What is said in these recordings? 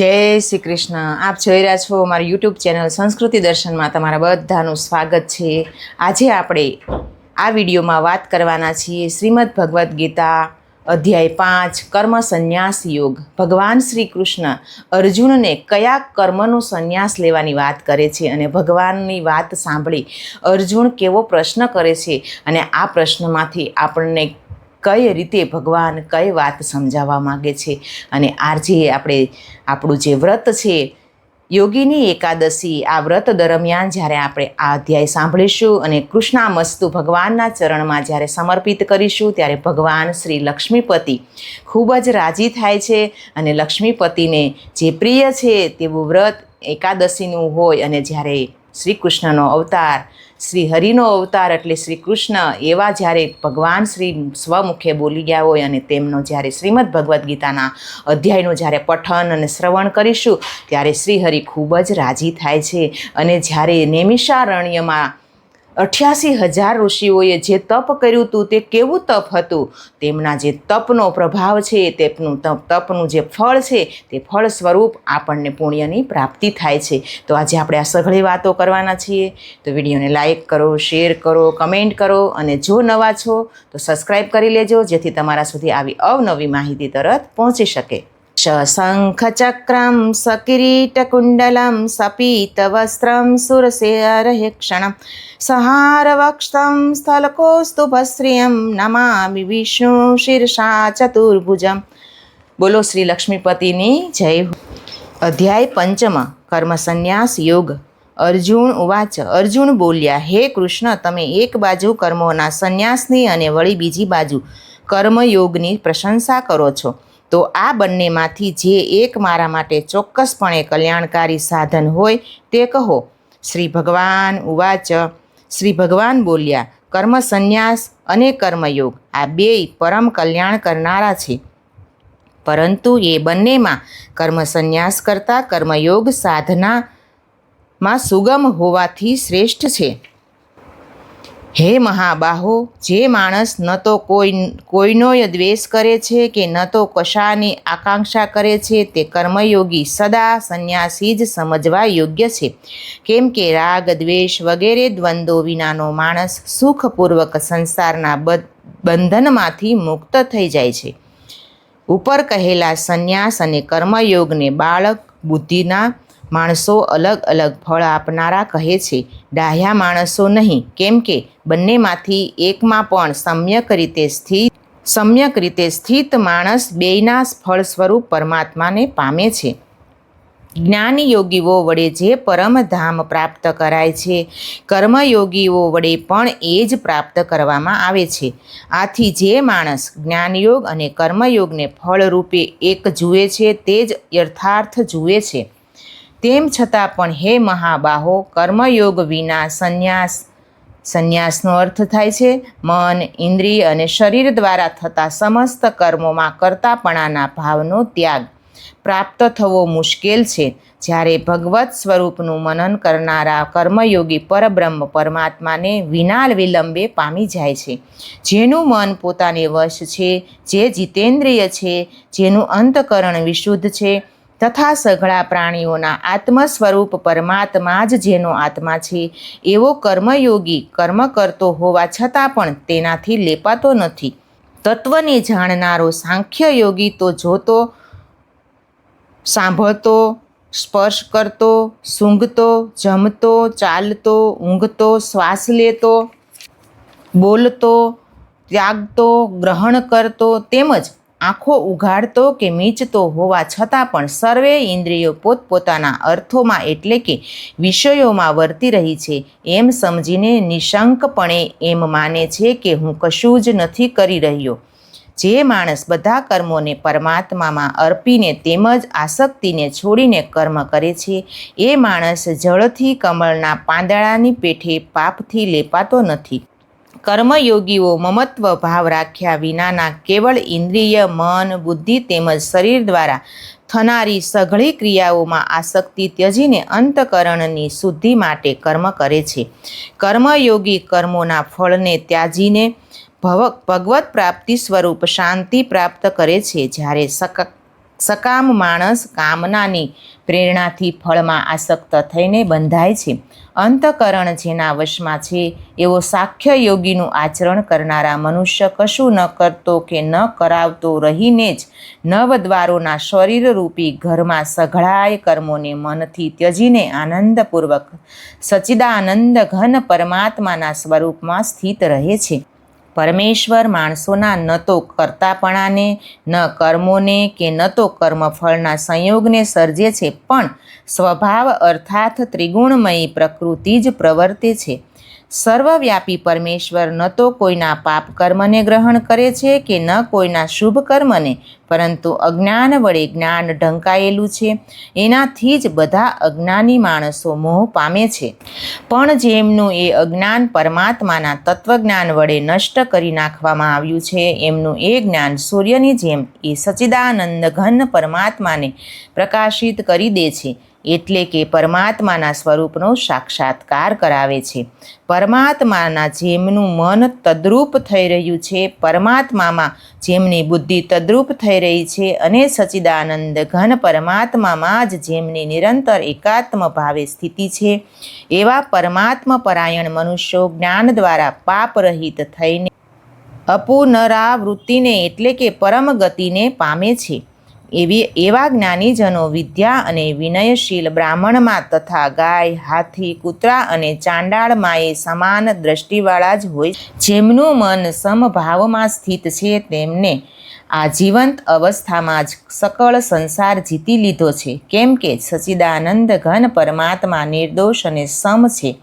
જય શ્રી કૃષ્ણ. આપ જોઈ રહ્યા છો અમારી યુટ્યુબ ચેનલ સંસ્કૃતિ દર્શનમાં. તમારા બધાનું સ્વાગત છે. આજે આપણે આ વિડીયોમાં વાત કરવાના છીએ શ્રીમદ ભગવદ્ ગીતા અધ્યાય પાંચ, કર્મ સંન્યાસ યોગ. ભગવાન શ્રી કૃષ્ણ અર્જુનને કયા કર્મનો સંન્યાસ લેવાની વાત કરે છે અને ભગવાનની વાત સાંભળી અર્જુન કેવો પ્રશ્ન કરે છે અને આ પ્રશ્નમાંથી આપણને કઈ રીતે ભગવાન કઈ વાત સમજાવવા માગે છે? અને આજે આપણે, આપણું જે વ્રત છે, યોગીની એકાદશી, આ વ્રત દરમિયાન જ્યારે આપણે આ અધ્યાય સાંભળીશું અને કૃષ્ણામસ્તુ ભગવાનના ચરણમાં જ્યારે સમર્પિત કરીશું, ત્યારે ભગવાન શ્રી લક્ષ્મીપતિ ખૂબ જ રાજી થાય છે અને લક્ષ્મીપતિને જે પ્રિય છે તેવું વ્રત એકાદશીનું હોય અને જ્યારે શ્રી કૃષ્ણનો અવતાર શ્રી હરિનો અવતાર એટલે શ્રી કૃષ્ણ એવા જ્યારે ભગવાન શ્રી સ્વમુખે બોલી ગયા હોય અને તેમનો જ્યારે શ્રીમદ ભગવદ્ ગીતાના અધ્યાયનું જ્યારે પઠન અને શ્રવણ કરીશું, ત્યારે શ્રી હરિ ખૂબ જ રાજી થાય છે. અને જ્યારે નેમિષારણ્યમાં અઠ્યાસી હજાર ઋષિઓએ જે તપ કર્યું હતું તે કેવું તપ હતું? તેમના જે તપનો પ્રભાવ છે, તેમનું તપ, તપનું જે ફળ છે, તે ફળ સ્વરૂપ આપણને પુણ્યની પ્રાપ્તિ થાય છે. તો આજે આપણે આ સઘળી વાતો કરવાના છીએ. તો વિડીયોને લાઇક કરો, શેર કરો, કમેન્ટ કરો અને જો નવા છો તો સબસ્ક્રાઈબ કરી લેજો, જેથી તમારા સુધી આવી અવનવી માહિતી તરત પહોંચી શકે. शशङ्खचक्रं सकिरीटकुण्डलं, सपीतवस्त्रं सुरसेरहिक्षणं सहारवक्षं स्थलकोस्तुभश्रियं નમામિ વિષ્ણુ શીર્ષા ચતુર્ભુજમ બોલો શ્રી લક્ષ્મીપતિની જય અધ્યાય પંચમ કર્મ કર્મસન્યાસ યોગ અર્જુન ઉવાચ અર્જુન બોલ્યા હે કૃષ્ણ તમે એક બાજુ કર્મોના સંન્યાસની અને વળી બીજી બાજુ કર્મયોગની પ્રશંસા કરો છો. તો આ બંનેમાંથી જે એક મારા માટે ચોક્કસપણે કલ્યાણકારી સાધન હોય તે કહો. શ્રી ભગવાન ઉવાચ. શ્રી ભગવાન બોલ્યા, કર્મ સંન્યાસ અને કર્મયોગ આ બેય પરમ કલ્યાણ કરનારા છે. પરંતુ એ બંનેમાં કર્મ સંન્યાસ કરતાં કર્મયોગ સાધનામાં સુગમ હોવાથી શ્રેષ્ઠ છે. હે મહાબાહો, જે માણસ ન તો કોઈ, કોઈનોય દ્વેષ કરે છે કે ન તો કશાની આકાંક્ષા કરે છે, તે કર્મયોગી સદા સંન્યાસી જ સમજવા યોગ્ય છે. કેમ કે રાગ, દ્વેષ વગેરે દ્વંદ્વો વિનાનો માણસ સુખપૂર્વક સંસારના બંધનમાંથી મુક્ત થઈ જાય છે. ઉપર કહેલા સંન્યાસ અને કર્મયોગને બાળક બુદ્ધિના માણસો અલગ અલગ ફળ આપનારા કહે છે, ડાહ્યા માણસો નહીં. કેમ કે બંનેમાંથી એકમાં પણ સમ્યક રીતે સ્થિત, સમ્યક રીતે સ્થિત માણસ બેયના ફળ સ્વરૂપ પરમાત્માને પામે છે. જ્ઞાનયોગીઓ વડે જે પરમધામ પ્રાપ્ત કરાય છે, કર્મયોગીઓ વડે પણ એ જ પ્રાપ્ત કરવામાં આવે છે. આથી જે માણસ જ્ઞાનયોગ અને કર્મયોગને ફળરૂપે એક જુએ છે, તે જ યથાર્થ જુએ છે. તેમ છતાં પણ હે મહાબાહો, કર્મયોગ વિના સંન્યાસ, સંન્યાસનો અર્થ થાય છે, મન, ઇન્દ્રિય અને શરીર દ્વારા થતા સમસ્ત કર્મોમાં કરતાપણાના ભાવનો ત્યાગ. પ્રાપ્ત થવો મુશ્કેલ છે, જ્યારે ભગવત સ્વરૂપનું મનન કરનારા કર્મયોગી પરબ્રહ્મ પરમાત્માને વિના વિલંબે પામી જાય છે. જેનું મન પોતાને વશ છે, જે જીતેન્દ્રિય છે, જેનું અંતકરણ વિશુદ્ધ છે તથા સઘળા પ્રાણીઓના આત્મ સ્વરૂપ પરમાત્મા જ જેનો આત્મા છે. એવો કર્મયોગી કર્મ કરતો હોવા છતાં પણ તેનાથી લેપાતો નથી. તત્વને જાણનારો સાંખ્ય યોગી તો જોતો, સાંભળતો, સ્પર્શ કરતો, સૂંઘતો, જમતો, ચાલતો, ઊંઘતો, શ્વાસ લેતો, બોલતો, ત્યાગતો, ગ્રહણ કરતો તેમજ આંખો ઉઘાડતો કે મીચતો હોવા છતાં પણ સર્વે ઇન્દ્રિયો પોતપોતાના અર્થોમાં એટલે કે વિષયોમાં વર્તી રહી છે, એમ સમજીને નિશંકપણે એમ માને છે કે હું કશું જ નથી કરી રહ્યો. જે માણસ બધા કર્મોને પરમાત્મામાં અર્પીને તેમજ આસક્તિને છોડીને કર્મ કરે છે, એ માણસ જળથી કમળના પાંદડાની પેઠે પાપથી લેપાતો નથી. કર્મયોગીઓ મમત્વ ભાવ રાખ્યા વિનાના કેવળ ઇન્દ્રિય, મન, બુદ્ધિ તેમજ શરીર દ્વારા થનારી સઘળી ક્રિયાઓમાં આસક્તિ ત્યજીને અંતકરણની શુદ્ધિ માટે કર્મ કરે છે. કર્મયોગી કર્મોના ફળને ત્યાજીને ભવ, ભગવત પ્રાપ્તિ સ્વરૂપ શાંતિ પ્રાપ્ત કરે છે. જ્યારે સક સકામ માણસ કામનાની પ્રેરણાથી ફળમાં આસક્ત થઈને બંધાય છે. અંતકરણ જેના વશમાં છે, એવો સાખ્ય યોગીનું આચરણ કરનારા મનુષ્ય કશું ન કરતો કે ન કરાવતો રહીને જ નવદ્વારોના શરીરરૂપી ઘરમાં સઘળાય કર્મોને મનથી ત્યજીને આનંદપૂર્વક સચિદાનંદ ઘન પરમાત્માના સ્વરૂપમાં સ્થિત રહે છે. પરમેશ્વર માણસોના ન તો કર્તાપણાને, ન કર્મોને કે ન તો કર્મફળના સંયોગને સર્જે છે, પણ સ્વભાવ અર્થાત ત્રિગુણમયી પ્રકૃતિ જ પ્રવર્તે છે. સર્વવ્યાપી પરમેશ્વર ન તો કોઈના પાપ કર્મને ગ્રહણ કરે છે કે ન કોઈના શુભ કર્મને, પરંતુ અજ્ઞાન વડે જ્ઞાન ઢંકાયેલું છે. એનાથી જ બધા અજ્ઞાની માણસો મોહ પામે છે. પણ જેમનું એ અજ્ઞાન પરમાત્માના તત્વજ્ઞાન વડે નષ્ટ કરી નાખવામાં આવ્યું છે, એમનું એ જ્ઞાન સૂર્યની જેમ એ સચિદાનંદ ઘન પરમાત્માને પ્રકાશિત કરી દે છે. એટલે કે પરમાત્માના સ્વરૂપનો સાક્ષાત્કાર કરાવે છે. પરમાત્માના જેમનું મન તદ્રુપ થઈ રહ્યું છે, પરમાત્મામાં જેમની બુદ્ધિ તદ્રુપ થઈ રહી છે અને સચિદાનંદ ઘન પરમાત્મામાં જ જેમની નિરંતર એકાત્મ ભાવે સ્થિતિ છે, એવા પરમાત્મ પરાયણ મનુષ્યો જ્ઞાન દ્વારા પાપરહિત થઈને અપુનરાવૃત્તિને એટલે કે પરમ ગતિને પામે છે. એવી, એવા જ્ઞાનીજનો વિદ્યા અને વિનયશીલ બ્રાહ્મણમાં તથા ગાય, હાથી, કૂતરા અને ચાંડાળમાં એ સમાન દ્રષ્ટિવાળા જ હોય જેમનું મન સમભાવમાં સ્થિત છે, તેમને આ જીવંત અવસ્થામાં જ સકળ સંસાર જીતી લીધો છે. કેમ કે સચિદાનંદ ઘન પરમાત્મા નિર્દોષ અને સમ છે.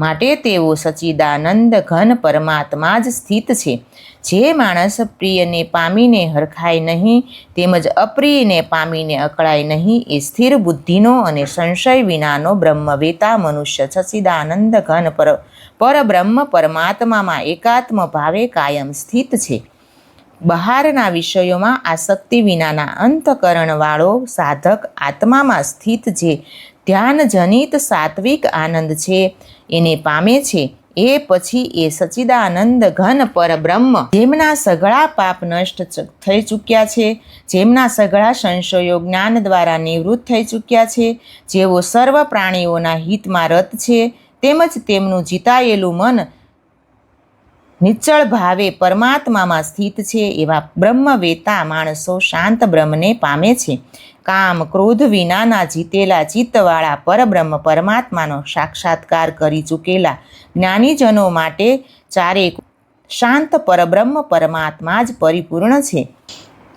માટે તેઓ સચિદાનંદ ઘન પરમાત્મા જ સ્થિત છે. જે માણસ પ્રિયને પામીને હરખાય નહીં, તેમજ અપ્રિયને પામીને અકળાય નહીં, એ સ્થિર બુદ્ધિનો અને સંશય વિનાનો બ્રહ્મવેતા મનુષ્ય સચિદાનંદ ઘન પર, પરબ્રહ્મ પરમાત્મામાં એકાત્મ ભાવે કાયમ સ્થિત છે. બહારના વિષયોમાં આસક્તિ વિનાના અંતકરણવાળો સાધક આત્મામાં સ્થિત જે ધ્યાનજનિત સાત્વિક આનંદ છે. એને પામે છે. એ પછી એ સચિદાનંદ ઘન પરબ્રહ્મ. જેમના સઘળા પાપ નષ્ટ થઈ ચૂક્યા છે. જેમના સઘળા સંશયો જ્ઞાન દ્વારા નિવૃત્ત થઈ ચૂક્યા છે. જેઓ સર્વ પ્રાણીઓના હિતમાં રત છે. તેમજ તેમનું જીતાયેલું મન નિશ્ચળ ભાવે પરમાત્મામાં સ્થિત છે એવા બ્રહ્મવેતા માણસો શાંત બ્રહ્મને પામે છે. કામ ક્રોધ વિનાના જીતેલા ચિત્તવાળા પરબ્રહ્મ પરમાત્માનો સાક્ષાત્કાર કરી ચૂકેલા જ્ઞાનીજનો માટે ચારે શાંત પરબ્રહ્મ પરમાત્મા જ પરિપૂર્ણ છે.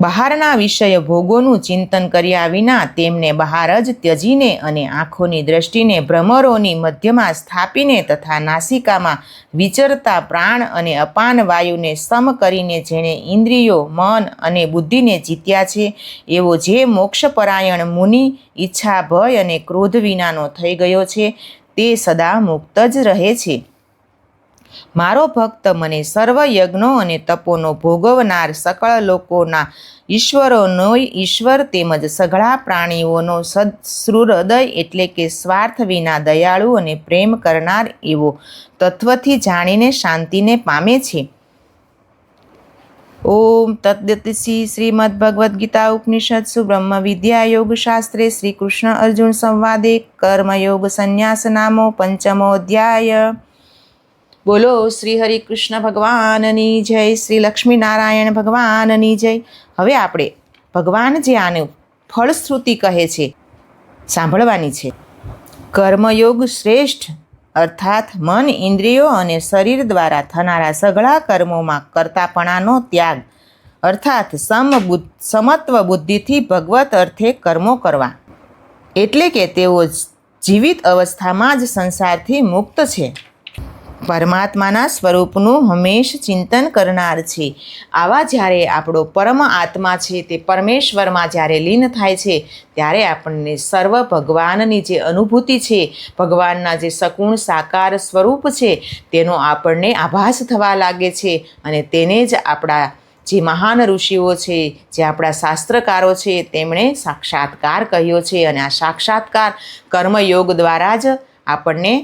બહારના વિષય ભોગોનું ચિંતન કર્યા વિના તેમને બહાર જ ત્યજીને અને આંખોની દ્રષ્ટિને ભ્રમરોની મધ્યમાં સ્થાપીને તથા નાસિકામાં વિચરતા પ્રાણ અને અપાન વાયુને સમ કરીને જેણે ઇન્દ્રિયો, મન અને બુદ્ધિને જીત્યા છે, એવો જે મોક્ષપરાયણ મુનિ ઈચ્છા ભય અને ક્રોધ વિનાનો થઈ ગયો છે, તે સદા મુક્ત જ રહે છે. મારો ભક્ત મને સર્વ યજ્ઞો અને તપોનો ભોગવનાર સકળ લોકોના ઈશ્વરોનો ઈશ્વર તેમજ સઘળા પ્રાણીઓનો સદસૃહૃદય એટલે કે સ્વાર્થ વિના દયાળુ અને પ્રેમ કરનાર એવો તત્વથી જાણીને શાંતિને પામે છે. ઓમ તદ્દતિસી શ્રીમદ ભગવદ્ ગીતા ઉપનિષદ સુબ્રહ્મ વિદ્યા યોગ શાસ્ત્રે શ્રી કૃષ્ણ અર્જુન સંવાદે કર્મયોગ સંન્યાસ નામો પંચમો અધ્યાય. બોલો શ્રી હરિ કૃષ્ણ ભગવાનની જય, શ્રી લક્ષ્મીનારાયણ ભગવાનની જય. હવે આપણે ભગવાન જે આને ફળશ્રુતિ કહે છે, સાંભળવાની છે. કર્મયોગ શ્રેષ્ઠ, અર્થાત મન, ઇન્દ્રિયો અને શરીર દ્વારા થનારા સઘળા કર્મોમાં કરતાપણાનો ત્યાગ, અર્થાત સમ બુદ્ધ, સમત્વ બુદ્ધિથી ભગવત અર્થે કર્મો કરવા. એટલે કે તેઓ જીવિત અવસ્થામાં જ સંસારથી મુક્ત છે. પરમાત્માના સ્વરૂપનું હંમેશ ચિંતન કરનાર છે. આવા જ્યારે આપણો પરમ આત્મા છે, તે પરમેશ્વરમાં જ્યારે લીન થાય છે, ત્યારે આપણને સર્વ ભગવાનની જે અનુભૂતિ છે, ભગવાનના જે સગુણ સાકાર સ્વરૂપ છે, તેનો આપણને આભાસ થવા લાગે છે અને તેને જ આપણા જે મહાન ઋષિઓ છે, જે આપણા શાસ્ત્રકારો છે, તેમણે સાક્ષાત્કાર કહ્યો છે અને આ સાક્ષાત્કાર કર્મયોગ દ્વારા જ આપણને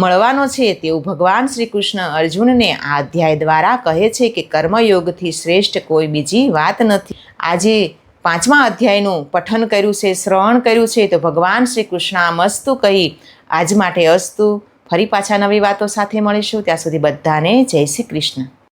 મળવાનો છે તેવું ભગવાન શ્રી કૃષ્ણ અર્જુનને આ અધ્યાય દ્વારા કહે છે કે કર્મયોગથી શ્રેષ્ઠ કોઈ બીજી વાત નથી. આજે પાંચમા અધ્યાયનું પઠન કર્યું છે, શ્રવણ કર્યું છે, તો ભગવાન શ્રી કૃષ્ણ આમ અસ્તુ કહી, આજ માટે અસ્તુ, ફરી પાછા નવી વાતો સાથે મળીશું, ત્યાં સુધી બધાને જય શ્રી કૃષ્ણ.